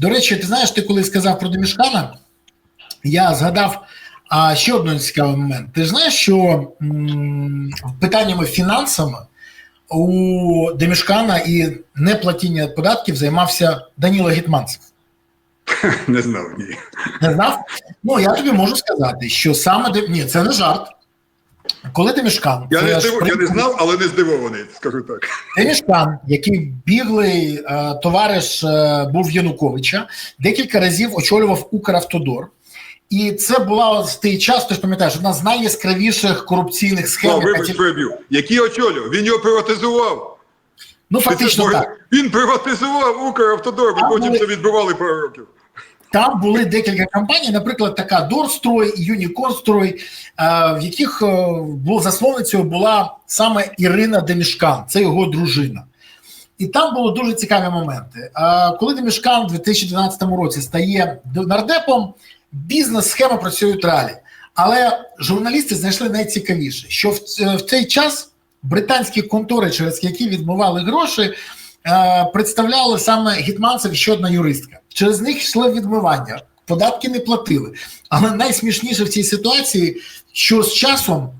До речі, ти знаєш, ти коли сказав про Демішкана, я згадав а, ще один цікавий момент. Ти ж знаєш, що м, питаннями фінансами у Демішкана і неплатіння податків займався Даніло Гетманцев. Не знав ні. Не знав? Ну, я тобі можу сказати, що саме ні, це не жарт. Коли Демішкан, Я не, здив... я не знав, але не здивований, скажу так. Демішкан, який біглий е, товариш е, був Януковича, декілька разів очолював Укравтодор. І це була в той час, ти ж пам'ятаєш, одна з найяскравіших корупційних схем. Яка вибач, переб'ю. Який очолював? Він його приватизував. Ну, Ти це фактично так. Він приватизував Укравтодор, бо потім це відбивали пару років. Там були декілька компаній, наприклад, така Дорстрой, Юніконстрой, е, в яких е, був засновницею була саме Ірина Демішкан, це його дружина. І там були дуже цікаві моменти. Е, Коли Демішкан в 2012 році стає нардепом, бізнес-схема працює тралі. Але журналісти знайшли найцікавіше, що в, цей час британські контори, через які відмивали гроші, представляли саме Гетманцев ще одна юристка. Через них йшло відмивання, податки не платили. Але найсмішніше в цій ситуації, що з часом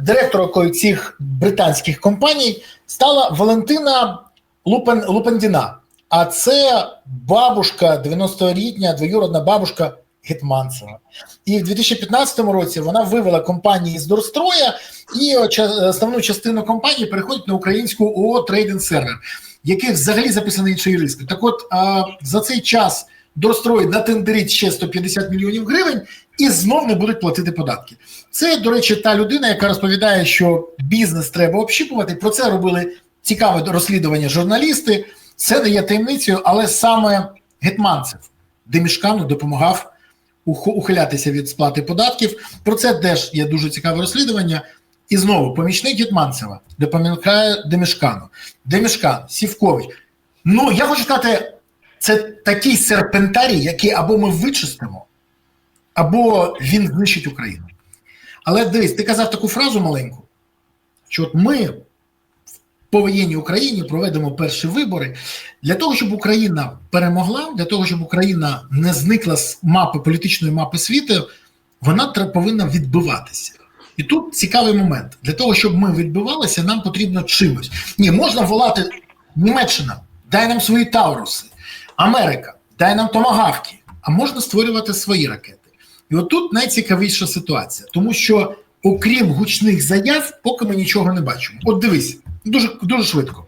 директоркою цих британських компаній стала Валентина Лупен, Лупендіна. А це бабушка, 90-літня двоюродна бабушка Гетманцева. І в 2015 році вона вивела компанії з Дорстроя, і основну частину компанії переходить на українську ООО Трейдинг Сервер, який взагалі записаний іншою юристкою. Так от а, за цей час Дорстрой натендерить ще 150 мільйонів гривень і знов не будуть платити податки. Це, до речі, та людина, яка розповідає, що бізнес треба общіпувати. Про це робили цікаве розслідування журналісти. Це не є таємницею, але саме Гетманцев Демішкану допомагав ухилятися від сплати податків. Про це теж є дуже цікаве розслідування. І знову помічник Гетманцева допомагає Демішкану. Демішкан, Сівкович. Ну я хочу сказати, це такий серпентарій, який або ми вичистимо, або він знищить Україну. Але дивись, ти казав таку фразу маленьку, що от ми повоєнній Україні проведемо перші вибори для того, щоб Україна перемогла, для того, щоб Україна не зникла з мапи політичної мапи світу, вона повинна відбиватися. І тут цікавий момент. Для того, щоб ми відбивалися, нам потрібно чимось. Ні, можна волати Німеччина, дай нам свої Тауруси, Америка, дай нам томагавки, а можна створювати свої ракети. І отут найцікавіша ситуація, тому що, окрім гучних заяв, поки ми нічого не бачимо. От дивись, дуже, дуже швидко.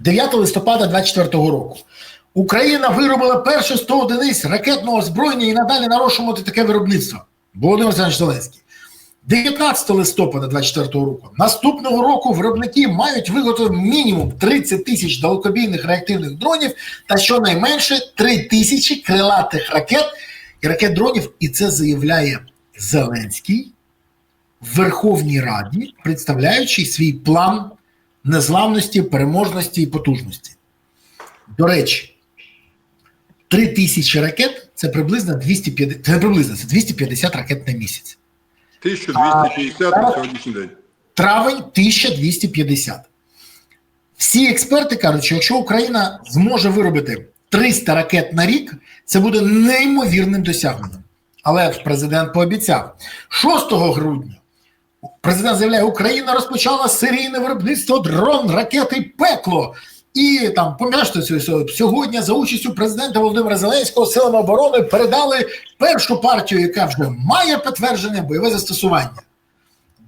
9 листопада 2024 року. Україна виробила перші 100 одиниць ракетного озброєння і надалі нарощувати таке виробництво. Володимир Олександрович Зеленський. 19 листопада 2024 року. Наступного року виробники мають виготовити мінімум 30 тисяч далекобійних реактивних дронів та щонайменше 3 тисячі крилатих ракет і ракет дронів. І це заявляє Зеленський в Верховній Раді, представляючи свій план незламності, переможності і потужності. До речі, 3 тисячі ракет це приблизно 250, це приблизно це 250 ракет на місяць. 1250 на сьогоднішній день. Травень 1250. Всі експерти кажуть, що якщо Україна зможе виробити 300 ракет на рік, це буде неймовірним досягненням. Але президент пообіцяв 6 грудня. Президент заявляє, Україна розпочала серійне виробництво дрон, ракети пекло. І там, пам'ятаєте, сьогодні за участю президента Володимира Зеленського силами оборони передали першу партію, яка вже має підтверджене бойове застосування.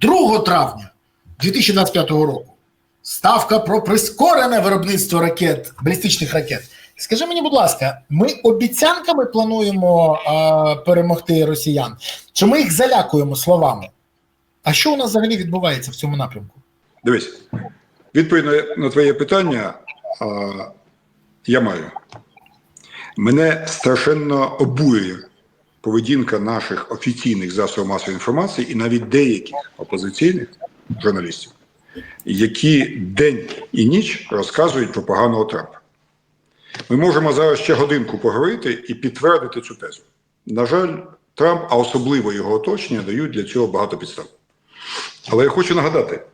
2 травня 2025 року ставка про прискорене виробництво ракет, балістичних ракет. Скажи мені, будь ласка, ми обіцянками плануємо а, перемогти росіян, чи ми їх залякуємо словами? А що у нас взагалі відбувається в цьому напрямку? Дивись, відповідь на, твоє питання а, я маю. Мене страшенно обурює поведінка наших офіційних засобів масової інформації і навіть деяких опозиційних журналістів, які день і ніч розказують про поганого Трампа. Ми можемо зараз ще годинку поговорити і підтвердити цю тезу. На жаль, Трамп, а особливо його оточення, дають для цього багато підстав. Але я хочу нагадати: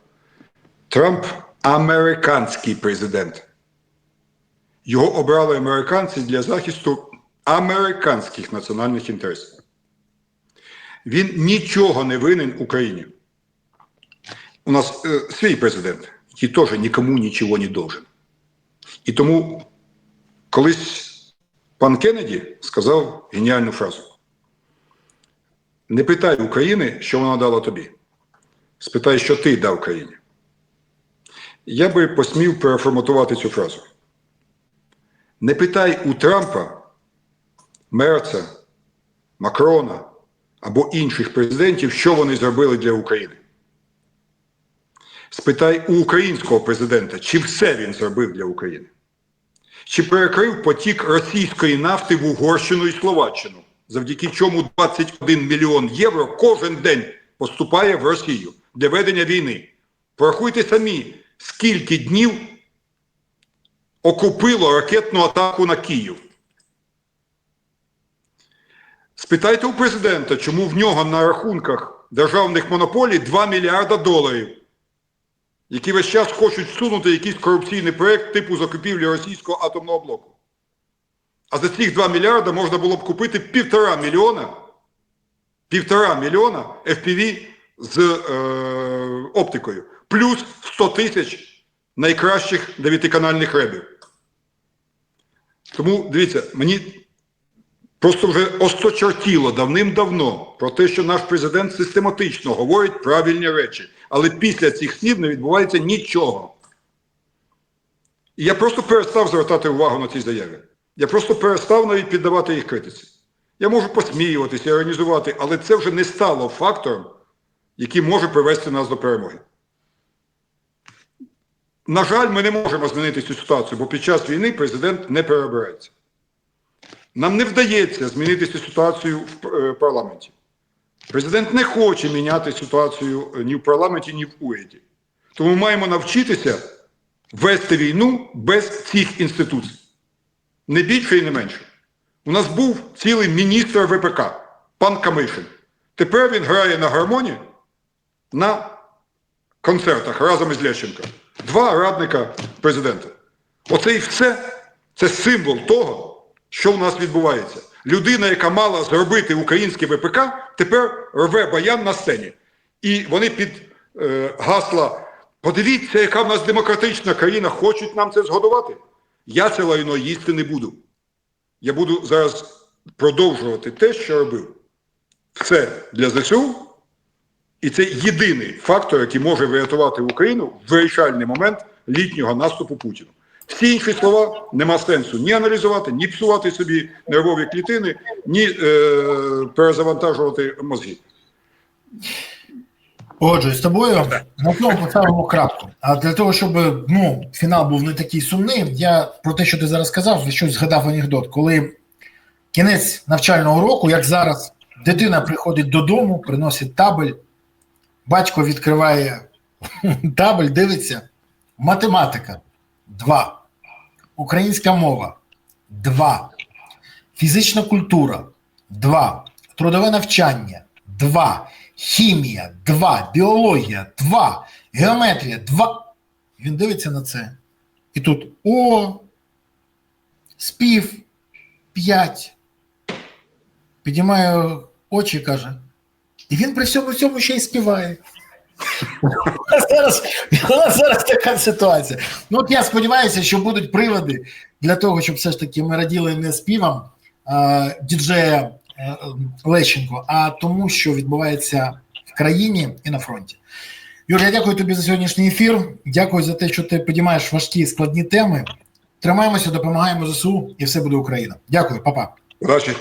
Трамп американський президент. Його обрали американці для захисту американських національних інтересів. Він нічого не винен Україні. У нас е, свій президент, який теж нікому нічого не должен. І тому колись пан Кеннеді сказав геніальну фразу: Не питай України, що вона дала тобі. Спитай, що ти дав країні. Я би посмів переформатувати цю фразу. Не питай у Трампа, Мерца, Макрона або інших президентів, що вони зробили для України. Спитай у українського президента, чи все він зробив для України. Чи перекрив потік російської нафти в Угорщину і Словаччину, завдяки чому 21 мільйон євро кожен день поступає в Росію для ведення війни. Порахуйте самі, скільки днів окупило ракетну атаку на Київ. Спитайте у президента, чому в нього на рахунках державних монополій 2 мільярда доларів, які весь час хочуть всунути якийсь корупційний проєкт типу закупівлі російського атомного блоку. А за цих 2 мільярда можна було б купити півтора мільйона, півтора мільйона FPV з е, оптикою, плюс 100 тисяч найкращих дев'ятиканальних ребів. Тому дивіться, мені просто вже осточертіло давним-давно про те, що наш президент систематично говорить правильні речі, але після цих слів не відбувається нічого. І я просто перестав звертати увагу на ці заяви. Я просто перестав навіть піддавати їх критиці. Я можу посміюватися, іронізувати, але це вже не стало фактором, який може привести нас до перемоги. На жаль, ми не можемо змінити цю ситуацію, бо під час війни президент не переобирається. Нам не вдається змінити цю ситуацію в е, парламенті. Президент не хоче міняти ситуацію ні в парламенті, ні в уряді. Тому ми маємо навчитися вести війну без цих інституцій. Не більше і не менше. У нас був цілий міністр ВПК, пан Камишин. Тепер він грає на гармоні на концертах разом із Лещенко. Два радника президента. Оце і все це символ того, що в нас відбувається. Людина, яка мала зробити українське ВПК, тепер рве баян на сцені. І вони під е, гасла подивіться, яка в нас демократична країна, хочуть нам це згодувати. Я це лайно їсти не буду. Я буду зараз продовжувати те, що робив. Все для ЗСУ. І це єдиний фактор, який може врятувати Україну в вирішальний момент літнього наступу Путіна. Всі інші слова нема сенсу ні аналізувати, ні псувати собі нервові клітини, ні е, перезавантажувати мозги. Погоджуюсь з тобою. На цьому поставимо крапку. А для того, щоб ну, фінал був не такий сумний, я про те, що ти зараз сказав, щось згадав анекдот. Коли кінець навчального року, як зараз, дитина приходить додому, приносить табель, батько відкриває табель, дивиться, математика 2. Українська мова 2. Фізична культура 2. Трудове навчання 2. Хімія 2. Біологія 2. Геометрія 2. Він дивиться на це. І тут О. Спів 5. Піднімає очі і каже. І він при всьому цьому ще й співає. Зараз, зараз така ситуація. Ну от я сподіваюся, що будуть приводи для того, щоб все ж таки ми раділи не співом а, діджея е, Лещенко, а тому, що відбувається в країні і на фронті. Юр, я дякую тобі за сьогоднішній ефір. Дякую за те, що ти підіймаєш важкі складні теми. Тримаємося, допомагаємо ЗСУ, і все буде Україна. Дякую, папа. Удачі!